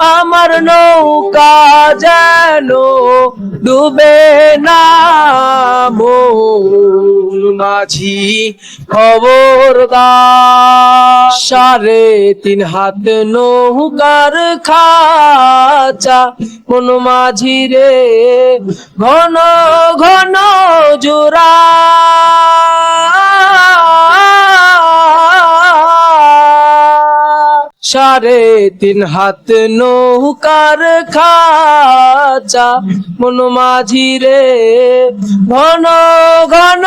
আমার নৌকা যেন ডুবে না মাঝি খবরদার সাড়ে তিন হাত নৌকার খাচা। মন মাঝি রে, ঘন ঘন সাড়ে তিন হাত নৌকার খাচা, মন মাঝি রে, ঘন ঘন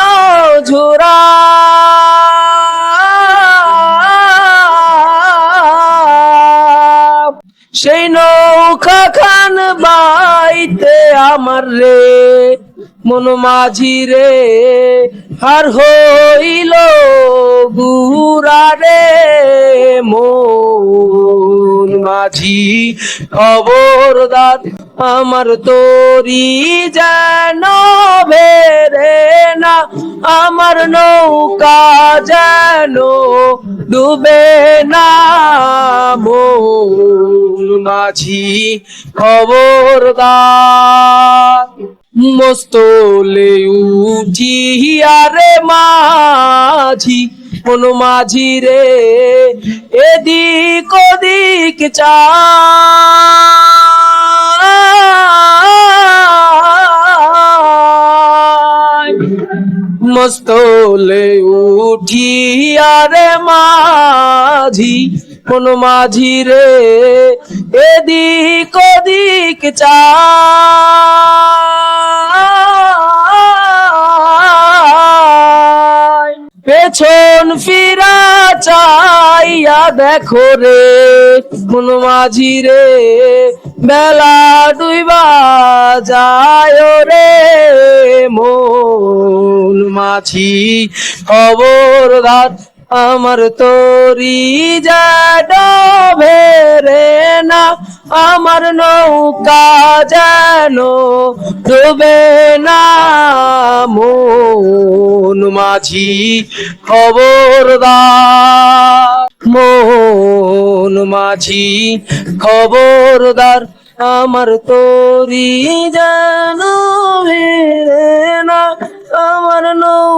ঝোরা। সেই নৌকা খান বাইতে আমার রে, মন মাঝি রে, আর হইল গুরা রে। মাঝি খবরদার আমার তোরি যেন বেরে না, আমার নৌকা যেন ডুবে না। মন মাঝি খবরদার। মস্তলে উঠিয়ারে মাঝি কোন মাঝি রে, এদিক ওদিক চায় মস্তলে উঠিয়ারে মাঝি কোন মাঝি রে এদিক ওদিক চায় পেছন ফিরা চাইয়া দেখো রে কোন মাঝি রে, বেলা ডুইবা যায় রে মন মাঝি খবরদার আমার তোরি যাবে রে না, আমার নৌকা যেন ডুবে না মন মাঝি খবরদার মন মাঝি খবরদার আমার তরি জানো না আমার নৌ